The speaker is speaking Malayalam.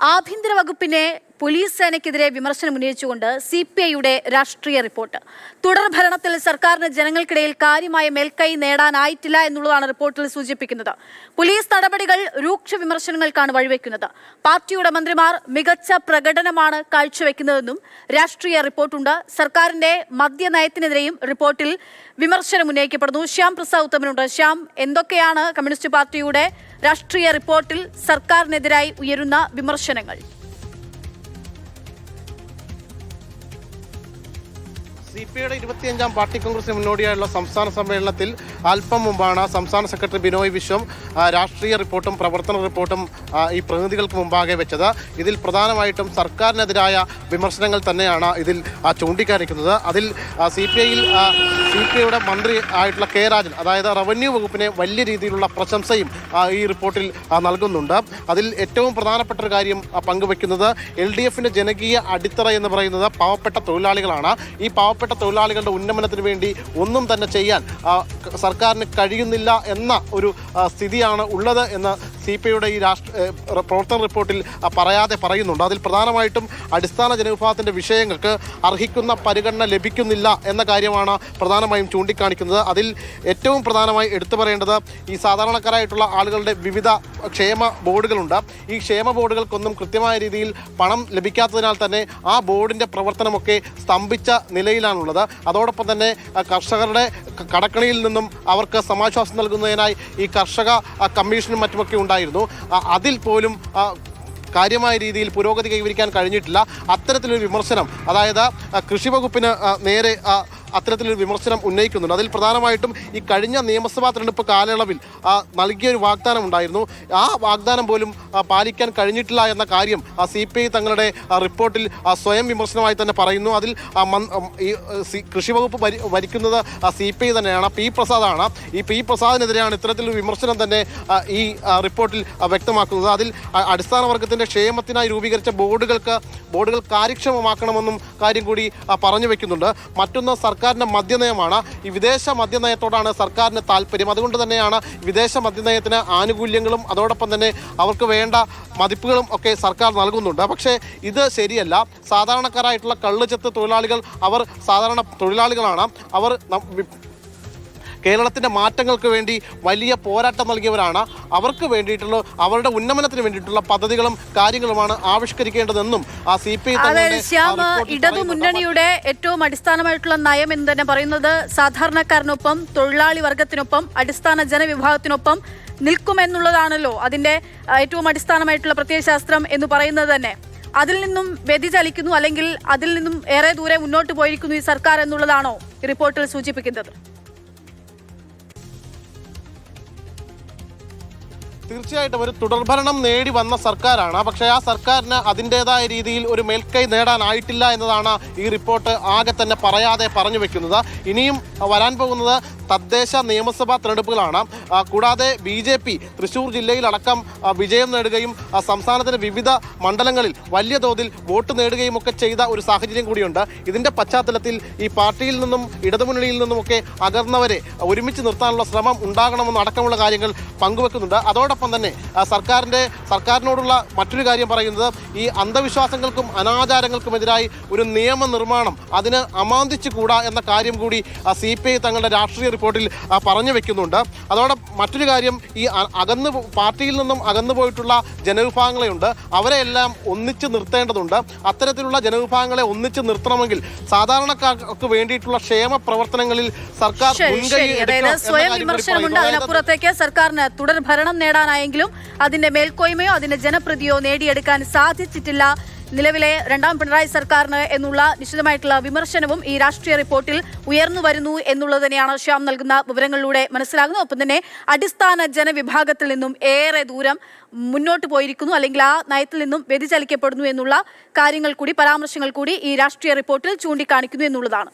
ആഭ്യന്തര വകുപ്പിനെ പോലീസ് സേനയ്ക്കെതിരെ വിമർശനം ഉന്നയിച്ചുകൊണ്ട് സി പി ഐയുടെ രാഷ്ട്രീയ റിപ്പോർട്ട്. തുടർ ഭരണത്തിൽ സർക്കാരിന് ജനങ്ങൾക്കിടയിൽ കാര്യമായ മേൽക്കൈ നേടാനായിട്ടില്ല എന്നുള്ളതാണ് റിപ്പോർട്ടിൽ സൂചിപ്പിക്കുന്നത്. പോലീസ് നടപടികൾ രൂക്ഷ വിമർശനങ്ങൾക്കാണ് വഴിവെക്കുന്നത്. പാർട്ടിയുടെ മന്ത്രിമാർ മികച്ച പ്രകടനമാണ് കാഴ്ചവെക്കുന്നതെന്നും രാഷ്ട്രീയ റിപ്പോർട്ടുണ്ട്. സർക്കാരിന്റെ മദ്യനയത്തിനെതിരെയും റിപ്പോർട്ടിൽ വിമർശനം ഉന്നയിക്കപ്പെടുന്നു. ശ്യാം പ്രസാദ് ഉത്തമനുണ്ട്. ശ്യാം എന്തൊക്കെയാണ് കമ്മ്യൂണിസ്റ്റ് പാർട്ടിയുടെ രാഷ്ട്രീയ റിപ്പോർട്ടിൽ സർക്കാരിനെതിരായി ഉയരുന്ന വിമർശനങ്ങൾ? സി പി ഐയുടെ ഇരുപത്തിയഞ്ചാം പാർട്ടി കോൺഗ്രസിന് മുന്നോടിയായുള്ള സംസ്ഥാന സമ്മേളനത്തിൽ അല്പം മുമ്പാണ് സംസ്ഥാന സെക്രട്ടറി ബിനോയ് വിശ്വം രാഷ്ട്രീയ റിപ്പോർട്ടും പ്രവർത്തന റിപ്പോർട്ടും ഈ പ്രതിനിധികൾക്ക് മുമ്പാകെ വെച്ചത്. ഇതിൽ പ്രധാനമായിട്ടും സർക്കാരിനെതിരായ വിമർശനങ്ങൾ തന്നെയാണ് ഇതിൽ ചൂണ്ടിക്കാണിക്കുന്നത്. അതിൽ സി പി ഐയിൽ സി പി ഐയുടെ മന്ത്രി ആയിട്ടുള്ള കെ രാജൻ അതായത് റവന്യൂ വകുപ്പിനെ വലിയ രീതിയിലുള്ള പ്രശംസയും ഈ റിപ്പോർട്ടിൽ നൽകുന്നുണ്ട്. അതിൽ ഏറ്റവും പ്രധാനപ്പെട്ട ഒരു കാര്യം പങ്കുവെക്കുന്നത് എൽ ഡി എഫിന്റെ ജനകീയ അടിത്തറ എന്ന് പറയുന്നത് പാവപ്പെട്ട തൊഴിലാളികളാണ്. ഈ പാവപ്പെട്ട തൊഴിലാളികളുടെ ഉന്നമനത്തിന് വേണ്ടി ഒന്നും തന്നെ ചെയ്യാൻ സർക്കാരിന് കഴിയുന്നില്ല എന്ന ഒരു സ്ഥിതിയാണ് ഉള്ളത് എന്ന് സി പി ഐയുടെ ഈ രാഷ്ട്ര പ്രവർത്തന റിപ്പോർട്ടിൽ പറയാതെ പറയുന്നുണ്ട്. അതിൽ പ്രധാനമായിട്ടും അടിസ്ഥാന ജനവിഭാഗത്തിന്റെ വിഷയങ്ങൾക്ക് അർഹിക്കുന്ന പരിഗണന ലഭിക്കുന്നില്ല എന്ന കാര്യമാണ് പ്രധാനമായും ചൂണ്ടിക്കാണിക്കുന്നത്. അതിൽ ഏറ്റവും പ്രധാനമായി എടുത്തു പറയേണ്ടത് ഈ സാധാരണക്കാരായിട്ടുള്ള ആളുകളുടെ വിവിധ ക്ഷേമ ബോർഡുകളുണ്ട്. ഈ ക്ഷേമ ബോർഡുകൾക്കൊന്നും കൃത്യമായ രീതിയിൽ പണം ലഭിക്കാത്തതിനാൽ തന്നെ ആ ബോർഡിന്റെ പ്രവർത്തനമൊക്കെ സ്തംഭിച്ച നിലയിലാണുള്ളത്. അതോടൊപ്പം തന്നെ കർഷകരുടെ കടക്കണിയിൽ നിന്നും അവർക്ക് സമാശ്വാസം നൽകുന്നതിനായി ഈ കർഷക കമ്മീഷനും മറ്റുമൊക്കെ ഉണ്ടായിരുന്നു. അതിൽ പോലും കാര്യമായ രീതിയിൽ പുരോഗതി കൈവരിക്കാൻ കഴിഞ്ഞിട്ടില്ല. അത്തരത്തിലൊരു വിമർശനം അതായത് കൃഷി വകുപ്പിന് നേരെ അത്തരത്തിലൊരു വിമർശനം ഉന്നയിക്കുന്നുണ്ട്. അതിൽ പ്രധാനമായിട്ടും ഈ കഴിഞ്ഞ നിയമസഭാ തെരഞ്ഞെടുപ്പ് കാലയളവിൽ നൽകിയ ഒരു വാഗ്ദാനം ഉണ്ടായിരുന്നു. ആ വാഗ്ദാനം പോലും പാലിക്കാൻ കഴിഞ്ഞിട്ടില്ല എന്ന കാര്യം സി പി ഐ തങ്ങളുടെ റിപ്പോർട്ടിൽ സ്വയം വിമർശനമായി തന്നെ പറയുന്നു. അതിൽ ഈ കൃഷിവകുപ്പ് ഭരിക്കുന്നത് സി പി ഐ തന്നെയാണ്. പി പ്രസാദാണ്. ഈ പി പ്രസാദിനെതിരെയാണ് ഇത്തരത്തിലൊരു വിമർശനം തന്നെ ഈ റിപ്പോർട്ടിൽ വ്യക്തമാക്കുന്നത്. അതിൽ അടിസ്ഥാന വർഗത്തിന്റെ ക്ഷേമത്തിനായി രൂപീകരിച്ച ബോർഡുകൾക്ക് ബോർഡുകൾ കാര്യക്ഷമമാക്കണമെന്നും കാര്യം കൂടി പറഞ്ഞു വെക്കുന്നുണ്ട്. മറ്റൊന്ന് സർക്കാരിന്റെ മദ്യനയമാണ്. ഈ വിദേശ മദ്യനയത്തോടാണ് സർക്കാരിന് താല്പര്യം. അതുകൊണ്ട് തന്നെയാണ് വിദേശ മദ്യനയത്തിന് ആനുകൂല്യങ്ങളും അതോടൊപ്പം തന്നെ അവർക്ക് വേണ്ട മതിപ്പുകളും ഒക്കെ സർക്കാർ നൽകുന്നുണ്ട്. പക്ഷേ ഇത് ശരിയല്ല. സാധാരണക്കാരായിട്ടുള്ള കള്ളുചെത്ത് തൊഴിലാളികൾ അവർ സാധാരണ തൊഴിലാളികളാണ്. അവർ കേരളത്തിന്റെ മാറ്റങ്ങൾക്ക് വേണ്ടി വലിയ പോരാട്ടം നൽകിയവരാണ്. അവർക്ക് വേണ്ടിയിട്ടുള്ള അവരുടെ ഉന്നമനത്തിന് വേണ്ടിയിട്ടുള്ള പദ്ധതികളും കാര്യങ്ങളുമാണ് ആവിഷ്കരിക്കേണ്ടതെന്നും ആ സി പി ഇടതു മുന്നണിയുടെ ഏറ്റവും അടിസ്ഥാനമായിട്ടുള്ള നയം എന്ന് തന്നെ പറയുന്നത് സാധാരണക്കാരനൊപ്പം തൊഴിലാളി വർഗത്തിനൊപ്പം അടിസ്ഥാന ജനവിഭാഗത്തിനൊപ്പം നിൽക്കുമെന്നുള്ളതാണല്ലോ അതിന്റെ ഏറ്റവും അടിസ്ഥാനമായിട്ടുള്ള പ്രത്യയശാസ്ത്രം എന്ന് പറയുന്നത് തന്നെ. അതിൽ നിന്നും വ്യതിചലിക്കുന്നു അല്ലെങ്കിൽ അതിൽ നിന്നും ഏറെ ദൂരെ മുന്നോട്ട് പോയിരിക്കുന്നു ഈ സർക്കാർ എന്നുള്ളതാണോ ഈ റിപ്പോർട്ടിൽ സൂചിപ്പിക്കുന്നത്? തീർച്ചയായിട്ടും ഒരു തുടർഭരണം നേടി വന്ന സർക്കാരാണ്. പക്ഷേ ആ സർക്കാരിന് അതിന്റെതായ രീതിയിൽ ഒരു മേൽക്കൈ നേടാനായിട്ടില്ല എന്നതാണ് ഈ റിപ്പോർട്ട് ആകെ തന്നെ പറയാതെ പറഞ്ഞു വെക്കുന്നത്. ഇനിയും വരാൻ പോകുന്നത് തദ്ദേശ നിയമസഭാ തെരഞ്ഞെടുപ്പുകളാണ്. കൂടാതെ ബി ജെ പി തൃശ്ശൂർ ജില്ലയിലടക്കം വിജയം നേടുകയും സംസ്ഥാനത്തിന്റെ വിവിധ മണ്ഡലങ്ങളിൽ വലിയ തോതിൽ വോട്ട് നേടുകയും ഒക്കെ ചെയ്ത ഒരു സാഹചര്യം കൂടിയുണ്ട്. ഇതിന്റെ പശ്ചാത്തലത്തിൽ ഈ പാർട്ടിയിൽ നിന്നും ഇടതുമുന്നണിയിൽ നിന്നുമൊക്കെ അകർന്നവരെ ഒരുമിച്ച് നിർത്താനുള്ള ശ്രമം ഉണ്ടാകണമെന്ന് അടക്കമുള്ള കാര്യങ്ങൾ പങ്കുവെക്കുന്നുണ്ട്. അതോടൊപ്പം തന്നെ സർക്കാരിന്റെ സർക്കാരിനോടുള്ള മറ്റൊരു കാര്യം പറയുന്നത് ഈ അന്ധവിശ്വാസങ്ങൾക്കും അനാചാരങ്ങൾക്കുമെതിരായി ഒരു നിയമനിർമ്മാണം അതിന് അമാന്തിച്ചുകൂടാ എന്ന കാര്യം കൂടി സി പി ഐ തങ്ങളുടെ രാഷ്ട്രീയ റിപ്പോർട്ടിൽ പറഞ്ഞു വെക്കുന്നുണ്ട്. അതോടെ മറ്റൊരു കാര്യം ഈ അകന്ന് പാർട്ടിയിൽ നിന്നും അകന്നു പോയിട്ടുള്ള ജനവിഭാഗങ്ങളെയുണ്ട്. അവരെയെല്ലാം ഒന്നിച്ച് നിർത്തേണ്ടതുണ്ട്. അത്തരത്തിലുള്ള ജനവിഭാഗങ്ങളെ ഒന്നിച്ച് നിർത്തണമെങ്കിൽ സാധാരണക്കാർക്ക് വേണ്ടിയിട്ടുള്ള ക്ഷേമ പ്രവർത്തനങ്ങളിൽ സർക്കാർ സ്വയം വിമർശനമുണ്ട് അതിനപ്പുറത്തേക്ക് സർക്കാരിന് തുടർ ഭരണം നേടാനായെങ്കിലും അതിന്റെ മേൽക്കോയ്മയോ അതിന്റെ ജനപ്രതിയോ നേടിയെടുക്കാൻ സാധിച്ചിട്ടില്ല. നിലവിലെ രണ്ടാം പിണറായി സർക്കാരിന് എന്നുള്ള നിശ്ചിതമായിട്ടുള്ള വിമർശനവും ഈ രാഷ്ട്രീയ റിപ്പോർട്ടിൽ ഉയർന്നു വരുന്നു എന്നുള്ളത് തന്നെയാണ് ശ്യാം നൽകുന്ന വിവരങ്ങളിലൂടെ മനസ്സിലാകുന്നത്. ഒപ്പം തന്നെ അടിസ്ഥാന ജനവിഭാഗത്തിൽ നിന്നും ഏറെ ദൂരം മുന്നോട്ട് പോയിരിക്കുന്നു. അല്ലെങ്കിൽ ആ നയത്തിൽ നിന്നും വ്യതിചലിക്കപ്പെടുന്നു എന്നുള്ള കാര്യങ്ങൾ കൂടി പരാമർശങ്ങൾ കൂടി ഈ രാഷ്ട്രീയ റിപ്പോർട്ടിൽ ചൂണ്ടിക്കാണിക്കുന്നു എന്നുള്ളതാണ്.